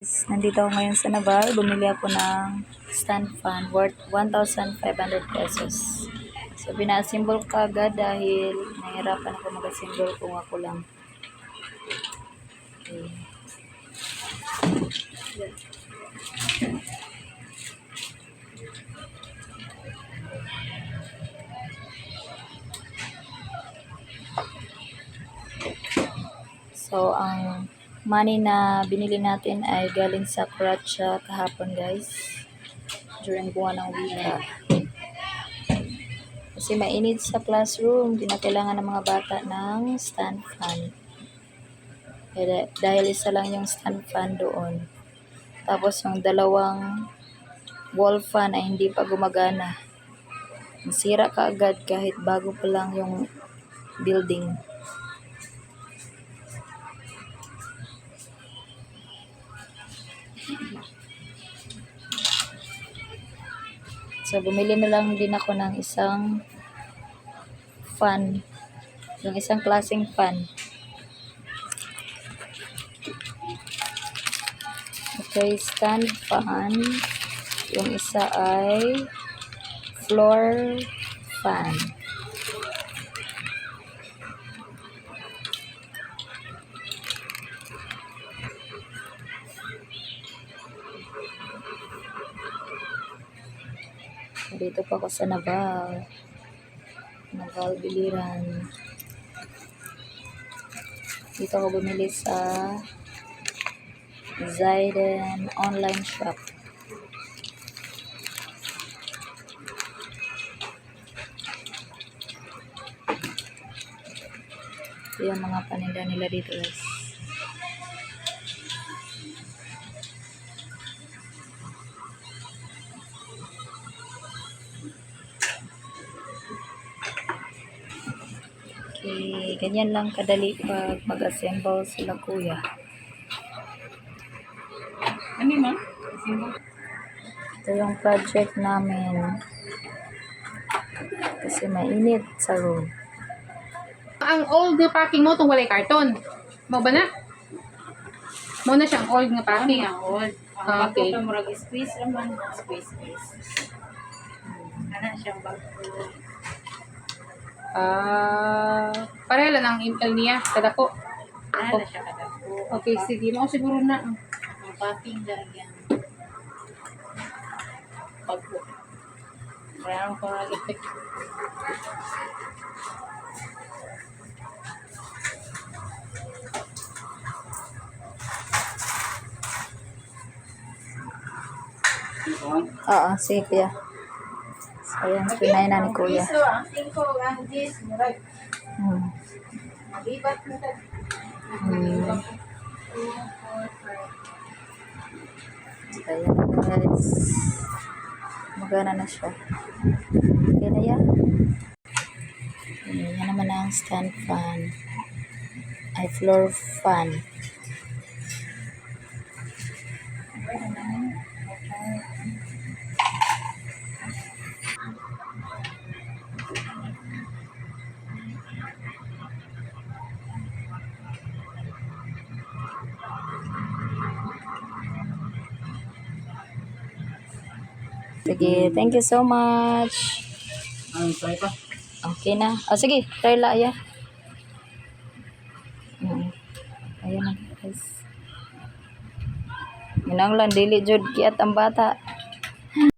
Nandito ako ngayon sa Naval. Bumili ako ng stand fan worth 1,500 pesos. So, pinasimbol ko agad dahil nahirapan ako mag-asimbol kung ako lang. Okay. So, ang money na binili natin ay galing sa Kratcha kahapon guys. During buwan ng wika. Kasi mainit sa classroom, kinakailangan ng mga bata ng stand fan. Kaya dahil isa lang yung stand fan doon. Tapos yung dalawang wall fan ay hindi pa gumagana. Nasira ka agad kahit bago pa lang yung building. So, bumili na lang din ako ng isang fan. Yung isang klaseng fan. Okay, stand fan. Yung isa ay floor fan. Dito pa ako sa Naval. Naval Biliran. Dito ako bumili sa Zaiden online shop. Ito yung mga paninda nila dito guys. Okay, ganyan lang kadali pag mag-assemble sila kuya. Ano ma? Ito yung project namin. Kasi mainit sa room. Ang old nga packing mo, itong walay karton. Mo ba na? Mo na siyang old nga packing. ang old. Ang okay. ka murag squeeze naman. Squeeze, squeeze. Ana siyang bago. Ah, pareha lang ang email niya. Kada ko. Ana na siya kadako. Okay, sige. Mo siguro na. Ang packing lang yan. Mayroon ko na effect. Oo, sige ayan, pinay na ni kuya. Piso, ang 5, ang 10, murag. Hmm. Hmm. Ayan guys. Magana na siya. Okay na yan. Ayan, yan naman ang stand fan. Ay, floor fan. Sige, thank you so much. Ang try pa. Okay na. O sige, try la ya. Mm. Ayan na guys. Minang lang dili jud kiat ang bata.